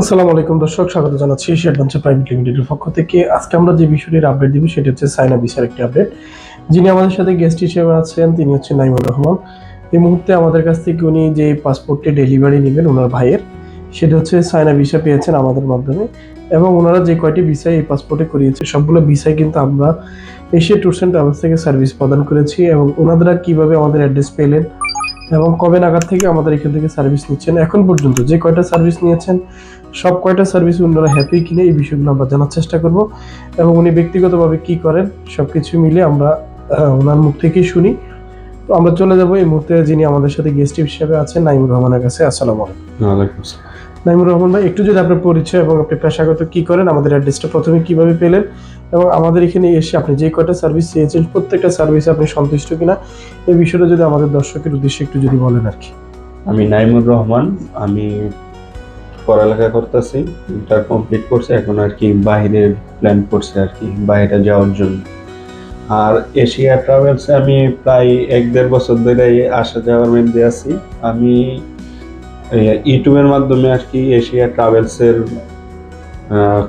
আসসালামু আলাইকুম দর্শক, স্বাগত জানাচ্ছি অ্যাডভেঞ্চার প্রাইভেট লিমিটেডের পক্ষ থেকে। আজকে আমরা যে বিষয়টির আপডেট দিব সেটি হচ্ছে সাইনা ভিসার একটি আপডেট যিনি আমাদের সাথে গেস্ট হিসেবে আছেন, তিনি হচ্ছেন নাইমুর রহমান। এই মুহূর্তে আমাদের কাছ থেকে উনি যে পাসপোর্টটি ডেলিভারি নেবেন ওনার ভাইয়ের, সেটা হচ্ছে সাইনা ভিসা পেয়েছেন আমাদের মাধ্যমে। এবং ওনারা যে কয়টি ভিসায় এই পাসপোর্টে করিয়েছে, সবগুলো ভিসায় কিন্তু আমরা এশিয়া ট্যুরস অ্যান্ড ট্রাভেলস থেকে সার্ভিস প্রদান করেছি। এবং ওনারা কীভাবে আমাদের অ্যাড্রেস পেলেন এবং কবে নাগাদ থেকে আমাদের এখান থেকে সার্ভিস নিচ্ছেন? এখন পর্যন্ত যে কয়টা সার্ভিস নিয়েছেন, সব কয়টা সার্ভিস ওনারা হ্যাপি কিনে এই বিষয়গুলো আমরা জানার চেষ্টা করব এবং উনি ব্যক্তিগতভাবে কি করেন সব কিছু মিলে আমরা ওনার মুখ থেকেই শুনি। তো আমরা চলে যাব এই মুহূর্তে যিনি আমাদের সাথে গেস্ট হিসেবে আছেন নাইমুর রহমানের কাছে। আসসালামু আলাইকুম। নাইমুর রহমান ভাই, একটু যদি আপনার পরিচয় এবং আপনি পেশাগত কি করেন, আমাদের অ্যাড্রেসটা প্রথমে কীভাবে পেলেন এবং আমাদের এখানে এসে আপনি যে কয়টা সার্ভিস চেয়েছেন, প্রত্যেকটা সার্ভিসে আপনি সন্তুষ্ট কিনা, এই বিষয়টা যদি আমাদের দর্শকের উদ্দেশ্যে একটু যদি বলেন আর কি। আমি নাইমুর রহমান, আমি পড়ালেখা করতেছি ইন্টার কমপ্লিট করছে, এখন আর কি বাইরের প্ল্যান করছে আর কি বাইরে যাওয়ার জন্য। আর এশিয়া ট্রাভেলসে আমি প্রায় এক দেড় বছর ধরে আসা যাওয়ার মধ্যে আছি। আমি ইউটিউবের মাধ্যমে আর কি এশিয়া ট্রাভেলসের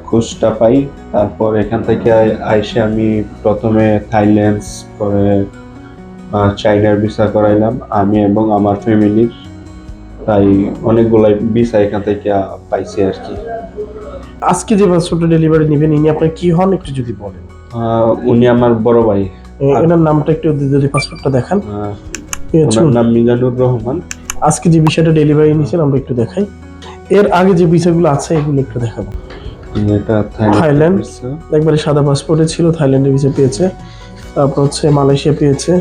খোঁজটা পাই। তারপর এখান থেকে আইসে আমি প্রথমে থাইল্যান্ড পরে চাইনার ভিসা করাইলাম। আমি এবং আমার ফ্যামিলির তাই অনেকগুলাই ভিসা এখান থেকে পাইছি আর কি। আজকে যে পাসপোর্টটা ডেলিভারি নেবেন ইনি আপনার কি হন একটু যদি বলেন? উনি আমার বড় ভাই। এনার নামটা একটু যদি পাসপোর্টটা দেখান। ওনার নাম মিজানুর রহমান। আজকে যে বিষয়টা ডেলিভারি নিয়েছেন আমরা একটু দেখাই। এর আগে যে বিষয়গুলো আছে এগুলো একটু দেখাবো। থাইল্যান্ড। একবারে সাদা পাসপোর্টে ছিল থাইল্যান্ডের ভিসা পেয়েছে। তারপর হচ্ছে মালয়েশিয়া পেয়েছে।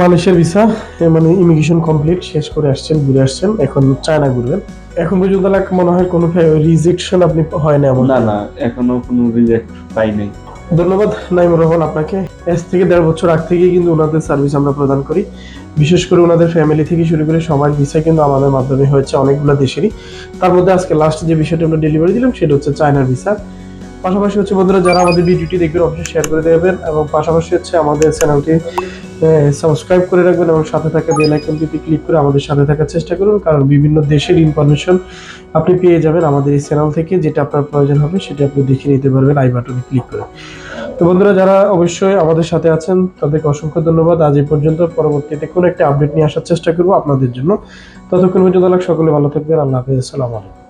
মালয়েশিয়ার ভিসা মানে ইমিগ্রেশন কমপ্লিট শেষ করে আসছেন ঘুরে আসছেন এখন চায়না ঘুরবেন। এখন পর্যন্ত মনে হয় কোনো রিজেকশন আপনি হয় না না না এখনও কোনো রিজেক্ট পাই নাই। ধন্যবাদ, নাইমুর রহমান আপনাকে। আজ থেকে দেড় বছর আগ থেকেই কিন্তু ওনাদের সার্ভিস আমরা প্রদান করি। বিশেষ করে ওনাদের ফ্যামিলি থেকে শুরু করে সবার ভিসা কিন্তু আমাদের মাধ্যমে হয়েছে অনেকগুলো দেশেরই। তার মধ্যে আজকে লাস্ট যে বিষয়টা আমরা ডেলিভারি দিলাম, সেটা হচ্ছে চায়নার ভিসা পাশাপাশি হচ্ছে বন্ধুরা, যারা আমাদের ভিডিওটি দেখবেন, অবশ্যই শেয়ার করে দেবেন এবং পাশাপাশি হচ্ছে আমাদের চ্যানেলটি সাবস্ক্রাইব করে রাখবেন এবং সাথে থাকা বেল আইকনটিতে ক্লিক করে আমাদের সাথে থাকার চেষ্টা করুন। কারণ বিভিন্ন দেশের ইনফরমেশন আপনি পেয়ে যাবেন আমাদের এই চ্যানেল থেকে, যেটা আপনার প্রয়োজন হবে, সেটা আপনি দেখে নিতে পারবেন আই বাটনে ক্লিক করে। তো বন্ধুরা, যারা অবশ্যই আমাদের সাথে আছেন, তাদেরকে অসংখ্য ধন্যবাদ। আজ এই পর্যন্ত পরবর্তীতে কোনো একটা আপডেট নিয়ে আসার চেষ্টা করব আপনাদের জন্য। ততক্ষণ পর্যন্ত সকলে ভালো থাকবেন। আল্লাহ হাফিজ। আসসালামু আলাইকুম।